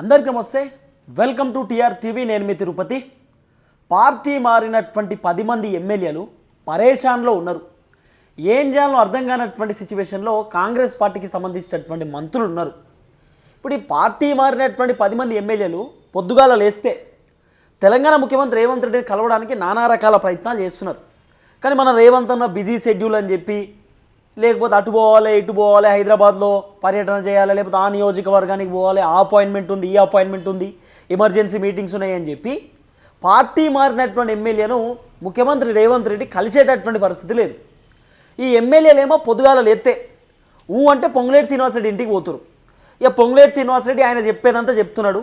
అందరికీ నమస్తే. Welcome to TR TV నేను మీ తిరుపతి. పార్టీ మారినటువంటి పది మంది ఎమ్మెల్యేలు పరేషాన్లో ఉన్నారు. ఏం చేయాలో అర్థం కానటువంటి సిచ్యువేషన్లో కాంగ్రెస్ పార్టీకి సంబంధించినటువంటి మంత్రులు ఉన్నారు. ఇప్పుడు ఈ పార్టీ మారినటువంటి పది మంది ఎమ్మెల్యేలు పొద్దుగాల లేస్తే తెలంగాణ ముఖ్యమంత్రి రేవంత్ రెడ్డిని కలవడానికి నానా రకాల ప్రయత్నాలు చేస్తున్నారు. కానీ మన రేవంత్ అన్న బిజీ షెడ్యూల్ అని చెప్పి లేకపోతే అటు పోవాలి ఇటు పోవాలి హైదరాబాద్లో పర్యటన చేయాలి లేకపోతే ఆ నియోజకవర్గానికి పోవాలి ఆ అపాయింట్మెంట్ ఉంది ఈ అపాయింట్మెంట్ ఉంది ఎమర్జెన్సీ మీటింగ్స్ ఉన్నాయని చెప్పి పార్టీ మారినటువంటి ఎమ్మెల్యేను ముఖ్యమంత్రి రేవంత్ రెడ్డి కలిసేటటువంటి పరిస్థితి లేదు. ఈ ఎమ్మెల్యేలేమో పొద్దుగాల లేతే ఊ అంటే పొంగులేటి శ్రీనివాసరెడ్డి ఇంటికి పోతురు. ఇక పొంగులేటి శ్రీనివాసరెడ్డి ఆయన చెప్పేదంతా చెప్తున్నాడు.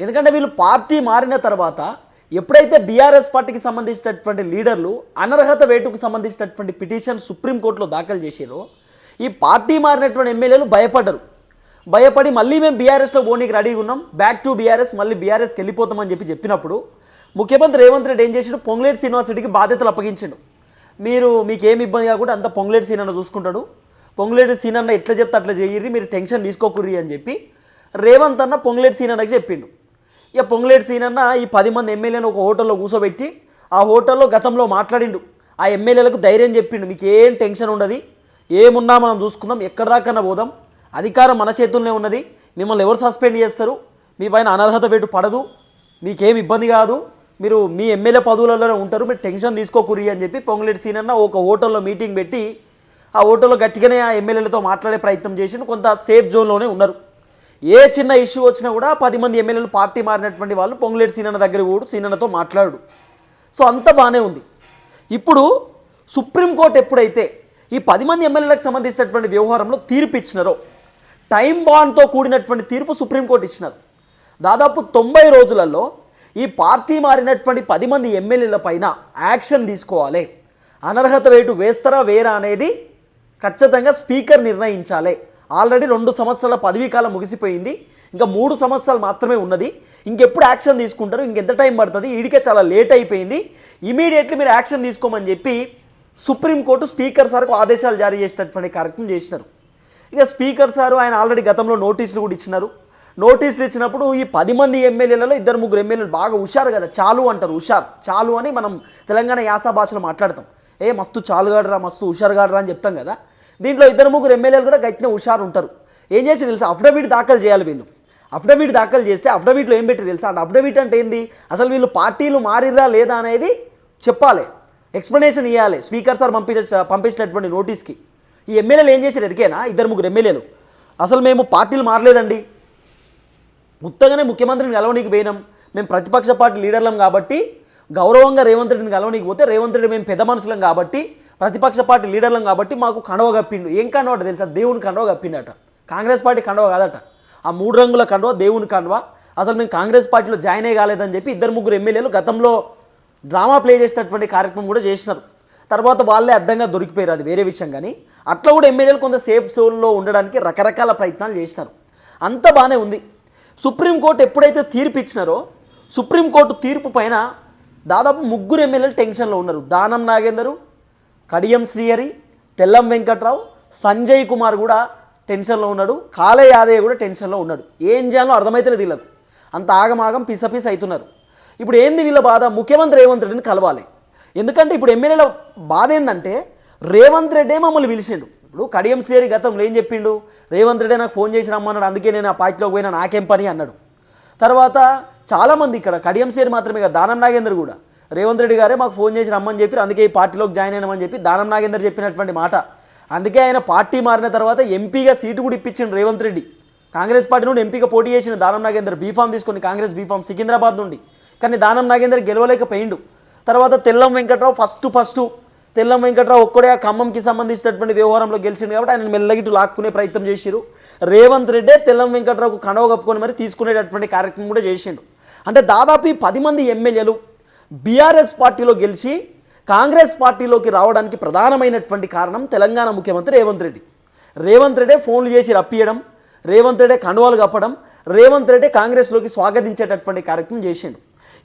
ఎందుకంటే వీళ్ళు పార్టీ మారిన తర్వాత ఎప్పుడైతే బీఆర్ఎస్ పార్టీకి సంబంధించినటువంటి లీడర్లు అనర్హత వేటుకు సంబంధించినటువంటి పిటిషన్ సుప్రీంకోర్టులో దాఖలు చేసారో ఈ పార్టీ మారినటువంటి ఎమ్మెల్యేలు భయపడ్డరు భయపడి మళ్ళీ మేము బీఆర్ఎస్లో పోనీకి రెడీగా ఉన్నాం బ్యాక్ టు బీఆర్ఎస్ మళ్ళీ బీఆర్ఎస్కి వెళ్ళిపోతామని చెప్పి చెప్పినప్పుడు ముఖ్యమంత్రి రేవంత్ రెడ్డి ఏం చేసాడు? పొంగులేటి శ్రీనివాసరెడ్డికి బాధ్యతలు అప్పగించాడు. మీరు మీకు ఏమి ఇబ్బంది కాకుండా అంత పొంగులేటి సీనన్న చూసుకుంటాడు. పొంగులేటి సీనన్న ఎట్లా చెప్తే అట్లా చేయర్రి మీరు టెన్షన్ తీసుకోకుర్రి అని చెప్పి రేవంత్ అన్న పొంగులేటి సీనన్నకి చెప్పిండు. ఇక పొంగులేటి సీనన్న ఈ పది మంది ఎమ్మెల్యేని ఒక హోటల్లో కూర్చోబెట్టి ఆ హోటల్లో గతంలో మాట్లాడిండు. ఆ ఎమ్మెల్యేలకు ధైర్యం చెప్పిండు. మీకు ఏం టెన్షన్ ఉండదు. ఏమున్నా మనం చూసుకుందాం. ఎక్కడ దాకన్నా పోదాం. అధికారం మన చేతుల్లోనే ఉన్నది. మిమ్మల్ని ఎవరు సస్పెండ్ చేస్తారు? మీ పైన అనర్హత పెట్టు పడదు. మీకేం ఇబ్బంది కాదు. మీరు మీ ఎమ్మెల్యే పదవులలోనే ఉంటారు. మీరు టెన్షన్ తీసుకోకూరి అని చెప్పి పొంగులేటి సీనన్న ఒక హోటల్లో మీటింగ్ పెట్టి ఆ హోటల్లో గట్టిగానే ఆ ఎమ్మెల్యేలతో మాట్లాడే ప్రయత్నం చేసి కొంత సేఫ్ జోన్లోనే ఉన్నారు. ఏ చిన్న ఇష్యూ వచ్చినా కూడా పది మంది ఎమ్మెల్యేలు పార్టీ మారినటువంటి వాళ్ళు పొంగులేటి సీనన్న దగ్గర కూడా సీనన్నతో మాట్లాడు. సో అంత బాగానే ఉంది. ఇప్పుడు సుప్రీంకోర్టు ఎప్పుడైతే ఈ పది మంది ఎమ్మెల్యేలకు సంబంధించినటువంటి వ్యవహారంలో తీర్పు ఇచ్చినారో టైం బాండ్తో కూడినటువంటి తీర్పు సుప్రీంకోర్టు ఇచ్చినారు. దాదాపు తొంభై రోజులలో ఈ పార్టీ మారినటువంటి పది మంది ఎమ్మెల్యేల పైన యాక్షన్ తీసుకోవాలి. అనర్హత వేటు వేస్తారా వేరా అనేది ఖచ్చితంగా స్పీకర్ నిర్ణయించాలి. ఆల్రెడీ రెండు సంవత్సరాల పదవీ కాలం ముగిసిపోయింది. ఇంకా మూడు సంవత్సరాలు మాత్రమే ఉన్నది. ఇంకెప్పుడు యాక్షన్ తీసుకుంటారు? ఇంకెంత టైం పడుతుంది? ఈడికే చాలా లేట్ అయిపోయింది. ఇమీడియట్లీ మీరు యాక్షన్ తీసుకోమని చెప్పి సుప్రీంకోర్టు స్పీకర్ సార్కు ఆదేశాలు జారీ చేసినటువంటి కార్యక్రమం చేసినారు. ఇక స్పీకర్ సారు ఆయన ఆల్రెడీ గతంలో నోటీసులు కూడా ఇచ్చినారు. నోటీసులు ఇచ్చినప్పుడు ఈ పది మంది ఎమ్మెల్యేలలో ఇద్దరు ముగ్గురు ఎమ్మెల్యేలు బాగా హుషారు కదా. చాలు అంటారు హుషార్. చాలు అని మనం తెలంగాణ యాస భాషలో మాట్లాడతాం. ఏ మస్తు చాలుగాడరా మస్తు హుషారుగాడరా అని చెప్తాం కదా. దీంట్లో ఇద్దరు ముగ్గురు ఎమ్మెల్యేలు కూడా గట్టిన హుషారు ఉంటారు ఏం చేసి తెలుసా? అఫిడవిట్ దాఖలు చేయాలి వీళ్ళు. అఫిడవిట్ దాఖలు చేస్తే అఫిడవిట్లో ఏం పెట్టి తెలుసా? అంటే అఫిడవిట్ అంటే ఏంది? అసలు వీళ్ళు పార్టీలు మారిరా లేదా అనేది చెప్పాలి. ఎక్స్ప్లెనేషన్ ఇవ్వాలి స్పీకర్ సార్ పంపించ పంపించినటువంటి నోటీస్కి. ఈ ఎమ్మెల్యేలు ఏం చేశారు? ఎరికేనా? ఇద్దరు ముగ్గురు ఎమ్మెల్యేలు. అసలు మేము పార్టీలు మారలేదండి. ముత్తగానే ముఖ్యమంత్రిని కలవనీకి పోయినాం. మేము ప్రతిపక్ష పార్టీ లీడర్లం కాబట్టి గౌరవంగా రేవంత్ రెడ్డిని కలవనీకి పోతే రేవంత్ రెడ్డి మేము పెద్ద మనుషులం కాబట్టి ప్రతిపక్ష పార్టీ లీడర్లం కాబట్టి మాకు కండవ కప్పిండు. ఏం కండవ తెలుసా? దేవుని కండవ కప్పిండట. కాంగ్రెస్ పార్టీ కండవ కాదట. ఆ మూడు రంగుల కండవ దేవుని కండవ. అసలు మేము కాంగ్రెస్ పార్టీలో జాయిన్ అయ్యి కాలేదని చెప్పి ఇద్దరు ముగ్గురు ఎమ్మెల్యేలు గతంలో డ్రామా ప్లే చేసినటువంటి కార్యక్రమం కూడా చేసినారు. తర్వాత వాళ్ళే అడ్డంగా దొరికిపోయారు అది వేరే విషయం కానీ. అట్లా కూడా ఎమ్మెల్యేలు కొంత సేఫ్ జోన్లో ఉండడానికి రకరకాల ప్రయత్నాలు చేసినారు. అంత బాగానే ఉంది. సుప్రీంకోర్టు ఎప్పుడైతే తీర్పు ఇచ్చినారో సుప్రీంకోర్టు తీర్పు పైన దాదాపు ముగ్గురు ఎమ్మెల్యేలు టెన్షన్లో ఉన్నారు. దానం నాగేందరు కడియం శ్రీహరి తెల్లం వెంకట్రావు సంజయ్ కుమార్ కూడా టెన్షన్లో ఉన్నాడు. కాలే యాదయ్య కూడా టెన్షన్లో ఉన్నాడు. ఏం చేయాలో అర్థమైతలేదు వీళ్ళకు. అంత ఆగమాగం పిస అవుతున్నారు. ఇప్పుడు ఏంది వీళ్ళ బాధ? ముఖ్యమంత్రి రేవంత్ రెడ్డిని కలవాలి. ఎందుకంటే ఇప్పుడు ఎమ్మెల్యేల బాధ ఏంటంటే రేవంత్ రెడ్డే మమ్మల్ని పిలిచిండు. ఇప్పుడు కడియం శ్రీహరి గతంలో ఏం చెప్పిండు? రేవంత్ రెడ్డి నాకు ఫోన్ చేసి రమ్మన్నాడు. అందుకే నేను ఆ పార్టీలోకి పోయినా నాకేం పని? అన్నాడు. తర్వాత చాలామంది ఇక్కడ కడియం శ్రీహరి మాత్రమే కదా దానం నాగేందర్ కూడా. రేవంత్ రెడ్డి గారే మాకు ఫోన్ చేసి రమ్మని చెప్పి అందుకే ఈ పార్టీలోకి జాయిన్ అయినామని చెప్పి దానం నాగేందర్ చెప్పినటువంటి మాట. అందుకే ఆయన పార్టీ మారిన తర్వాత ఎంపీగా సీటు కూడా ఇప్పించిండు రేవంత్ రెడ్డి. కాంగ్రెస్ పార్టీ నుండి ఎంపీగా పోటీ చేసిన దానం నాగేందర్ బీఫామ్ తీసుకొని కాంగ్రెస్ బీఫామ్ సికింద్రాబాద్ నుండి. కానీ దానం నాగేందర్ గెలవలేకపోయిండు. తర్వాత తెల్లం వెంకట్రావు ఫస్ట్ ఫస్ట్ తెల్లం వెంకట్రావు ఒక్కడే ఆ ఖమ్మంకి సంబంధించినటువంటి వ్యవహారంలో గెలిచింది కాబట్టి ఆయన మెల్లగిట్టు లాక్కునే ప్రయత్నం చేసిరు రేవంత్ రెడ్డే తెల్లం వెంకట్రావుకు కనవ కప్పుకొని మరి తీసుకునేటటువంటి కార్యక్రమం కూడా చేసిండు. అంటే దాదాపు ఈ పది మంది ఎమ్మెల్యేలు బీఆర్ఎస్ పార్టీలో గెలిచి కాంగ్రెస్ పార్టీలోకి రావడానికి ప్రధానమైనటువంటి కారణం తెలంగాణ ముఖ్యమంత్రి రేవంత్ రెడ్డి. రేవంత్ రెడ్డే ఫోన్లు చేసి రప్పియడం రేవంత్ రెడ్డే కండువాలు కప్పడం రేవంత్ రెడ్డి కాంగ్రెస్లోకి స్వాగతించేటటువంటి కార్యక్రమం చేసిండు.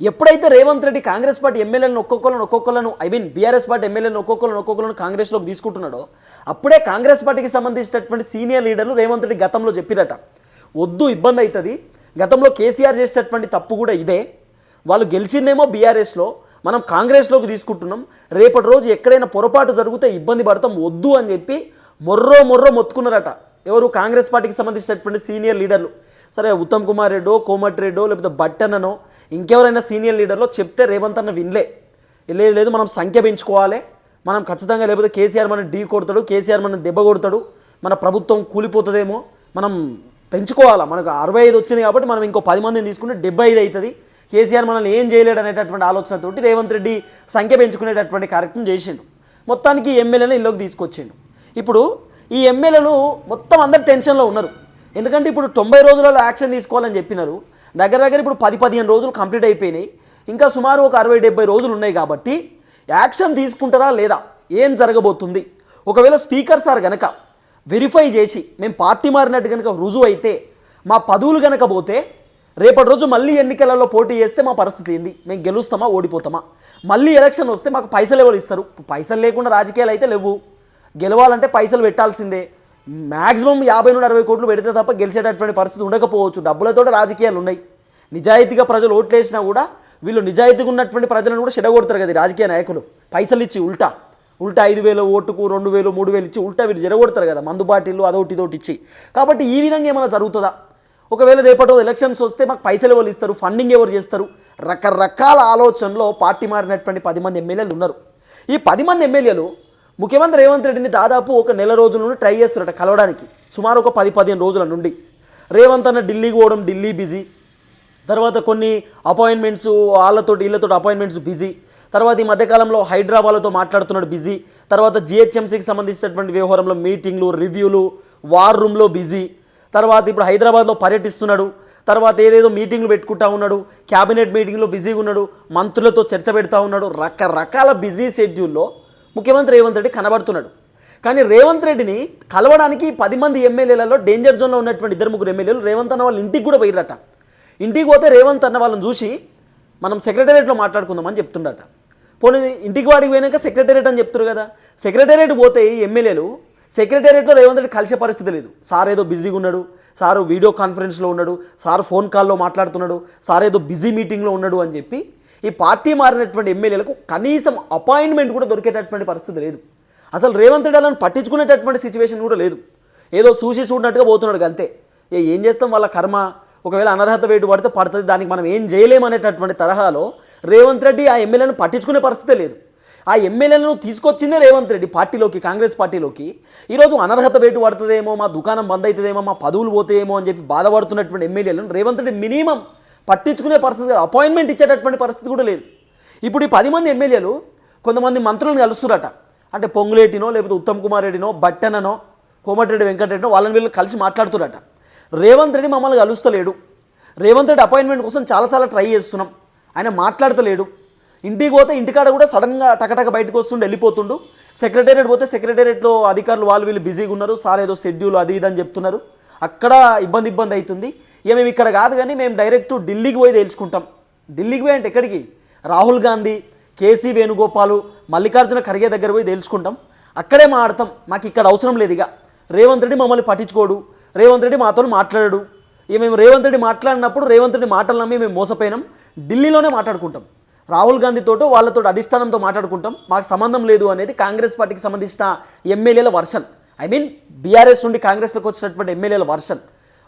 ఎప్పుడైతే రేవంత్ రెడ్డి కాంగ్రెస్ పార్టీ ఎమ్మెల్యేలను ఒక్కొక్కలను ఒక్కొక్కలను ఐ మీన్ బీఆర్ఎస్ పార్టీ ఎమ్మెల్యేలను ఒక్కొక్కలను ఒక్కొక్కలను కాంగ్రెస్లోకి తీసుకుంటున్నాడో అప్పుడే కాంగ్రెస్ పార్టీకి సంబంధించినటువంటి సీనియర్ లీడర్లు రేవంత్ రెడ్డి గతంలో చెప్పిరట. వద్దు ఇబ్బంది అవుతుంది గతంలో కేసీఆర్ చేసేటటువంటి తప్పు కూడా ఇదే. వాళ్ళు గెలిచిందేమో బీఆర్ఎస్లో మనం కాంగ్రెస్లోకి తీసుకుంటున్నాం. రేపటి రోజు ఎక్కడైనా పొరపాటు జరిగితే ఇబ్బంది పడతాం వద్దు అని చెప్పి మొర్రో మొర్రో మొత్తుకున్నారట. ఎవరు కాంగ్రెస్ పార్టీకి సంబంధించినటువంటి సీనియర్ లీడర్లు. సరే ఉత్తమ్ కుమార్ రెడ్డో కోమటి రెడ్డో లేకపోతే బట్టన్ననో ఇంకెవరైనా సీనియర్ లీడర్లో చెప్తే రేవంత్ అన్న వినలే. లేదు లేదు మనం సంఖ్య పెంచుకోవాలి. మనం ఖచ్చితంగా లేకపోతే కేసీఆర్ మనం ఢీ కొడతాడు కేసీఆర్ మనం దెబ్బ కొడతాడు. మన ప్రభుత్వం కూలిపోతుందేమో. మనం పెంచుకోవాలా? మనకు అరవై ఐదు వచ్చింది కాబట్టి మనం ఇంకో పది మందిని తీసుకుంటే డెబ్బై ఐదు అవుతుంది. కేసీఆర్ మనల్ని ఏం చేయలేడు అనేటటువంటి ఆలోచనతోటి రేవంత్ రెడ్డి సంఖ్య పెంచుకునేటటువంటి కార్యక్రమం చేసిండు. మొత్తానికి ఎమ్మెల్యేని ఇల్లోకి తీసుకొచ్చిండు. ఇప్పుడు ఈ ఎమ్మెల్యేలు మొత్తం అందరు టెన్షన్లో ఉన్నారు. ఎందుకంటే ఇప్పుడు తొంభై రోజులలో యాక్షన్ తీసుకోవాలని చెప్పినారు. దగ్గర దగ్గర ఇప్పుడు పది పదిహేను రోజులు కంప్లీట్ అయిపోయినాయి. ఇంకా సుమారు ఒక అరవై డెబ్బై రోజులు ఉన్నాయి కాబట్టి యాక్షన్ తీసుకుంటారా లేదా? ఏం జరగబోతుంది? ఒకవేళ స్పీకర్ సార్ గనక వెరిఫై చేసి మేము పార్టీ మారినట్టు కనుక రుజువు అయితే మా పదవులు గనక పోతే రేపటి రోజు మళ్ళీ ఎన్నికలలో పోటీ చేస్తే మా పరిస్థితి ఏంది? మేము గెలుస్తామా ఓడిపోతామా? మళ్ళీ ఎలక్షన్ వస్తే మాకు పైసలు ఎవరు ఇస్తారు? పైసలు లేకుండా రాజకీయాలు అయితే లేవు. గెలవాలంటే పైసలు పెట్టాల్సిందే. మ్యాక్సిమం యాభై నుండి అరవై కోట్లు పెడితే తప్ప గెలిచేటటువంటి పరిస్థితి ఉండకపోవచ్చు. డబ్బులతో రాజకీయాలు ఉన్నాయి. నిజాయితీగా ప్రజలు ఓట్లు వేసినా కూడా వీళ్ళు నిజాయితీగా ఉన్నటువంటి ప్రజలను కూడా చెడగొడతారు కదా రాజకీయ నాయకులు. పైసలు ఇచ్చి ఉల్టా. ఉల్టా ఐదు వేలు ఓటుకు రెండు వేలు మూడు వేలు ఇచ్చి ఉల్టా వీళ్ళు జరగొడతారు కదా. మందు బాటిల్లు అదొకటి ఇదొకటి ఇచ్చి. కాబట్టి ఈ విధంగా ఏమైనా జరుగుతుందా? ఒకవేళ రేపటి ఎలక్షన్స్ వస్తే మాకు పైసలు ఎవరు ఇస్తారు? ఫండింగ్ ఎవరు చేస్తారు? రకరకాల ఆలోచనలో పార్టీ మారినటువంటి పది మంది ఎమ్మెల్యేలు ఉన్నారు. ఈ పది మంది ఎమ్మెల్యేలు ముఖ్యమంత్రి రేవంత్ రెడ్డిని దాదాపు ఒక నెల రోజుల నుండి ట్రై చేస్తున్నారట కలవడానికి. సుమారు ఒక పది పదిహేను రోజుల నుండి. రేవంత్ అన్న ఢిల్లీకి పోవడం ఢిల్లీ బిజీ తర్వాత కొన్ని అపాయింట్మెంట్స్ వాళ్ళతో వీళ్ళతో అపాయింట్మెంట్స్ బిజీ తర్వాత ఈ మధ్యకాలంలో హైదరాబాద్తో మాట్లాడుతున్నాడు బిజీ తర్వాత జిహెచ్ఎంసీకి సంబంధించినటువంటి వ్యవహారంలో మీటింగ్లు రివ్యూలు వార్ రూమ్లో బిజీ తర్వాత ఇప్పుడు హైదరాబాద్లో పర్యటిస్తున్నాడు. తర్వాత ఏదేదో మీటింగ్లు పెట్టుకుంటా ఉన్నాడు. క్యాబినెట్ మీటింగ్లో బిజీగా ఉన్నాడు. మంత్రులతో చర్చ పెడతా ఉన్నాడు. రకరకాల బిజీ షెడ్యూల్లో ముఖ్యమంత్రి రేవంత్ రెడ్డి కనబడుతున్నాడు. కానీ రేవంత్ రెడ్డిని కలవడానికి పది మంది ఎమ్మెల్యేలలో డేంజర్ జోన్లో ఉన్నటువంటి ఇద్దరు ముగ్గురు ఎమ్మెల్యేలు రేవంత్ అన్న వాళ్ళ ఇంటికి కూడా పోయిరట ఇంటికి పోతే రేవంత్ అన్న వాళ్ళని చూసి మనం సెక్రటేరియట్లో మాట్లాడుకుందామని చెప్తుండట. పోనీ ఇంటికి వాడికి పోయినాక సెక్రటేరియట్ అని చెప్తారు కదా. సెక్రటేరియట్ పోతే ఎమ్మెల్యేలు సెక్రటేరియట్లో రేవంత్ రెడ్డి కలిసే పరిస్థితి లేదు. సార్ ఏదో బిజీగా ఉన్నాడు సారు వీడియో కాన్ఫరెన్స్లో ఉన్నాడు సార్ ఫోన్ కాల్లో మాట్లాడుతున్నాడు సార్ ఏదో బిజీ మీటింగ్లో ఉన్నాడు అని చెప్పి ఈ పార్టీ మారినటువంటి ఎమ్మెల్యేలకు కనీసం అపాయింట్మెంట్ కూడా దొరికేటటువంటి పరిస్థితి లేదు. అసలు రేవంత్ రెడ్డి అలాని పట్టించుకునేటటువంటి సిచ్యువేషన్ కూడా లేదు. ఏదో చూసి చూడనట్టుగా పోతున్నాడు అంతే ఏ ఏం చేస్తాం వాళ్ళ కర్మ? ఒకవేళ అనర్హత వేటు పడితే పడుతుంది దానికి మనం ఏం చేయలేమనేటటువంటి తరహాలో రేవంత్ రెడ్డి ఆ ఎమ్మెల్యేను పట్టించుకునే పరిస్థితే లేదు. ఆ ఎమ్మెల్యేలను తీసుకొచ్చిందే రేవంత్ రెడ్డి పార్టీలోకి కాంగ్రెస్ పార్టీలోకి. ఈరోజు అనర్హత వేటు పడుతుందేమో మా దుకాణం బంద్ అవుతుందేమో మా పదవులు పోతాయేమో అని చెప్పి బాధపడుతున్నటువంటి ఎమ్మెల్యేలను రేవంత్ రెడ్డి మినిమం పట్టించుకునే పరిస్థితి కాదు, అపాయింట్మెంట్ ఇచ్చేటటువంటి పరిస్థితి కూడా లేదు. ఇప్పుడు ఈ పది మంది ఎమ్మెల్యేలు కొంతమంది మంత్రులను కలుస్తురట అంటే పొంగులేటినో లేకపోతే ఉత్తమ్ కుమార్ రెడ్డినో బట్టెననో కోమటిరెడ్డి వెంకటరెడ్డినో వాళ్ళని వీళ్ళు కలిసి మాట్లాడుతురట రేవంత్ రెడ్డి మమ్మల్ని కలుస్తలేడు. రేవంత్ రెడ్డి అపాయింట్మెంట్ కోసం చాలాసార్లు ట్రై చేస్తున్నాం. ఆయన మాట్లాడతలేడు. ఇంటికి పోతే ఇంటికాడ కూడా సడన్గా టకటక బయటకు వస్తుండే వెళ్ళిపోతుండు. సెక్రటేరియట్ పోతే సెక్రటేరియట్లో అధికారులు వాళ్ళు వీళ్ళు బిజీగా ఉన్నారు. సార్ ఏదో షెడ్యూల్ అది ఇది అని చెప్తున్నారు. అక్కడ ఇబ్బంది ఇబ్బంది అవుతుంది. ఇక మేము ఇక్కడ కాదు కానీ మేము డైరెక్ట్ ఢిల్లీకి పోయి తేల్చుకుంటాం. ఢిల్లీకి పోయి అంటే ఎక్కడికి? రాహుల్ గాంధీ కేసీ వేణుగోపాలు మల్లికార్జున ఖర్గే దగ్గర పోయి తేల్చుకుంటాం. అక్కడే మాడతాం. మాకు ఇక్కడ అవసరం లేదు ఇక. రేవంత్ రెడ్డి మమ్మల్ని పట్టించుకోడు. రేవంత్ రెడ్డి మాతో మాట్లాడాడు. ఇక మేము రేవంత్ రెడ్డి మాట్లాడినప్పుడు రేవంత్ రెడ్డి మాటలు నమ్మి మేము మోసపోయినాం. ఢిల్లీలోనే మాట్లాడుకుంటాం. రాహుల్ గాంధీతోటో వాళ్ళతో అధిష్టానంతో మాట్లాడుకుంటాం. మాకు సంబంధం లేదు అనేది కాంగ్రెస్ పార్టీకి సంబంధించిన ఎమ్మెల్యేల వర్షన్. ఐ మీన్ బీఆర్ఎస్ నుండి కాంగ్రెస్లోకి వచ్చినటువంటి ఎమ్మెల్యేల వర్షన్.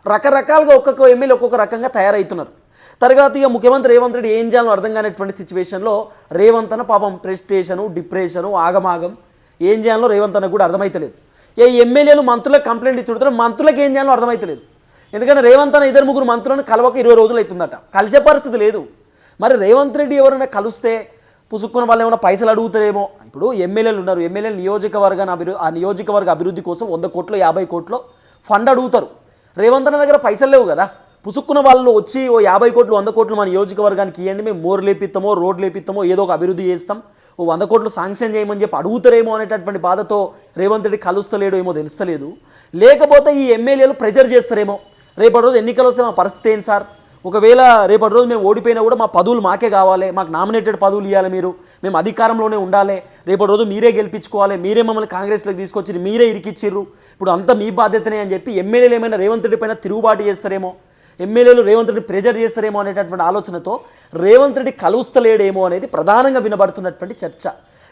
రకరకాలుగా ఒక్కొక్క ఎమ్మెల్యే ఒక్కొక్క రకంగా తయారవుతున్నారు తర్వాత ఇక ముఖ్యమంత్రి రేవంత్ రెడ్డి ఏం చేయాలో అర్థం కానిటువంటి సిచ్యువేషన్లో రేవంత్ అన్న పాపం ప్రెస్టేషను డిప్రెషను ఆగమాగం ఏం చేయాలో రేవంత్ అన్న కూడా అర్థమైతలేదు. ఏ ఎమ్మెల్యేలు మంత్రులకు కంప్లైంట్ ఇచ్చుడుతారు మంత్రులకు ఏం చేయాలో అర్థమైతలేదు. ఎందుకంటే రేవంత్ అన్న ఇద్దరు ముగ్గురు మంత్రులను కలవక ఇరవై రోజులు అవుతుందట. కలిసే పరిస్థితి లేదు. మరి రేవంత్ రెడ్డి ఎవరైనా కలిస్తే పుసుక్కున్న వాళ్ళు ఏమైనా పైసలు అడుగుతారేమో? ఇప్పుడు ఎమ్మెల్యేలు ఉన్నారు. ఎమ్మెల్యేలు నియోజకవర్గాన్ని అభివృద్ధి ఆ నియోజకవర్గ అభివృద్ధి కోసం వంద కోట్లు యాభై కోట్లు ఫండ్ అడుగుతారు. రేవంత్ అన్న దగ్గర పైసలు లేవు కదా? పుసుక్కున్న వాళ్ళు వచ్చి ఓ యాభై కోట్లు వంద కోట్లు మన నియోజకవర్గానికి ఇవ్వండి మేము మోర్ లేపిస్తామో రోడ్ లేపిస్తామో ఏదో ఒక అభివృద్ధి చేస్తాం. ఓ వంద కోట్లు శాంక్షన్ చేయమని చెప్పి అడుగుతారేమో అనేటటువంటి బాధతో రేవంత్ రెడ్డి కలుస్తలేడో ఏమో తెలుస్తలేదు. లేకపోతే ఈ ఎమ్మెల్యేలు ప్రెజర్ చేస్తారేమో? రేపటి రోజు ఎన్నికలు వస్తే మా పరిస్థితి ఏంటి సార్? ఒకవేళ రేపటి రోజు మేము ఓడిపోయినా కూడా మా పదవులు మాకే కావాలి మాకు నామినేటెడ్ పదవులు ఇవ్వాలి మీరు మేము అధికారంలోనే ఉండాలి రేపటి రోజు మీరే గెలిపించుకోవాలి మీరే మమ్మల్ని కాంగ్రెస్లోకి తీసుకొచ్చి మీరే ఇరికిచ్చిర్రు ఇప్పుడు అంతా మీ బాధ్యతనే అని చెప్పి ఎమ్మెల్యేలు ఏమైనా రేవంత్ రెడ్డి పైన తిరుగుబాటు చేస్తారేమో ఎమ్మెల్యేలు రేవంత్ రెడ్డి ప్రెజర్ చేస్తారేమో అనేటటువంటి ఆలోచనతో రేవంత్ రెడ్డి కలుస్తలేడేమో అనేది ప్రధానంగా వినబడుతున్నటువంటి చర్చ.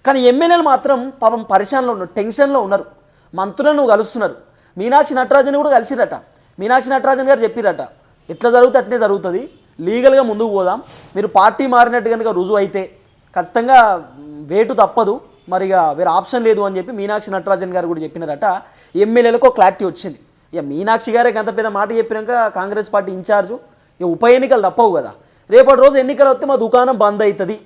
కానీ ఎమ్మెల్యేలు మాత్రం పాపం పరిశానలో ఉన్నారు టెన్షన్లో ఉన్నారు మంత్రులను కలుస్తున్నారు. మీనాక్షి నటరాజన్ కూడా కలిసిరట మీనాక్షి నటరాజన్ గారు చెప్పిరట ఎట్లా జరుగుతుంది అట్లే జరుగుతుంది. లీగల్గా ముందుకు పోదాం. మీరు పార్టీ మారినట్టు కనుక రుజువు అయితే ఖచ్చితంగా వేటు తప్పదు. మరి ఇక వేరే ఆప్షన్ లేదు అని చెప్పి మీనాక్షి నటరాజన్ గారు కూడా చెప్పినారట. ఎమ్మెల్యేలకు ఒక క్లారిటీ వచ్చింది. ఇక మీనాక్షి గారే గంత పెద్ద మాట చెప్పినాక కాంగ్రెస్ పార్టీ ఇన్ఛార్జు ఇక ఉప ఎన్నికలు తప్పవు కదా. రేపటి రోజు ఎన్నికలు వస్తే మా దుకాణం బంద్ అవుతుంది.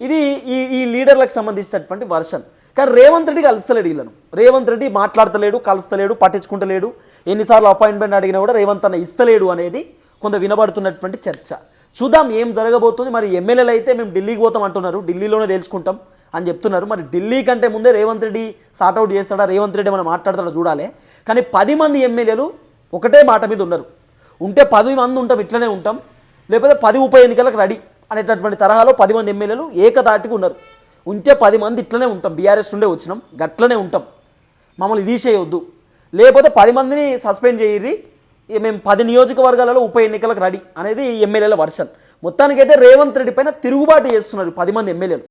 ఇది ఈ ఈ లీడర్లకు సంబంధించినటువంటి వర్షన్. కానీ రేవంత్ రెడ్డి కలుస్తలేడు వీళ్ళను. రేవంత్ రెడ్డి మాట్లాడతలేడు కలుస్తలేడు పట్టించుకుంటలేడు. ఎన్నిసార్లు అపాయింట్మెంట్ అడిగినా కూడా రేవంత్ అన్న ఇస్తలేడు అనేది కొంత వినబడుతున్నటువంటి చర్చ. చూద్దాం ఏం జరగబోతుంది. మరి ఎమ్మెల్యేలు అయితే మేము ఢిల్లీకి పోతాం అంటున్నారు. ఢిల్లీలోనే తేల్చుకుంటాం అని చెప్తున్నారు. మరి ఢిల్లీ కంటే ముందే రేవంత్ రెడ్డి సార్ట్అవుట్ చేస్తాడా? రేవంత్ రెడ్డి మనం మాట్లాడతాడో చూడాలి. కానీ పది మంది ఎమ్మెల్యేలు ఒకటే మాట మీద ఉన్నారు. ఉంటే పది మంది ఉంటాం ఇట్లనే ఉంటాం. లేకపోతే పది ఉప ఎన్నికలకు రెడీ అనేటటువంటి తరహాలో పది మంది ఎమ్మెల్యేలు ఏకదాటికి ఉన్నారు. ఉంటే పది మంది ఇట్లనే ఉంటాం. బీఆర్ఎస్ నుండే వచ్చినాం. గట్లనే ఉంటాం. మమ్మల్ని తీసేయొద్దు. లేకపోతే పది మందిని సస్పెండ్ చేయరి మేము పది నియోజకవర్గాలలో ఉప ఎన్నికలకు రెడీ అనేది ఎమ్మెల్యేల వర్షన్. మొత్తానికైతే రేవంత్ రెడ్డి పైన తిరుగుబాటు చేస్తున్నారు పది మంది ఎమ్మెల్యేలు.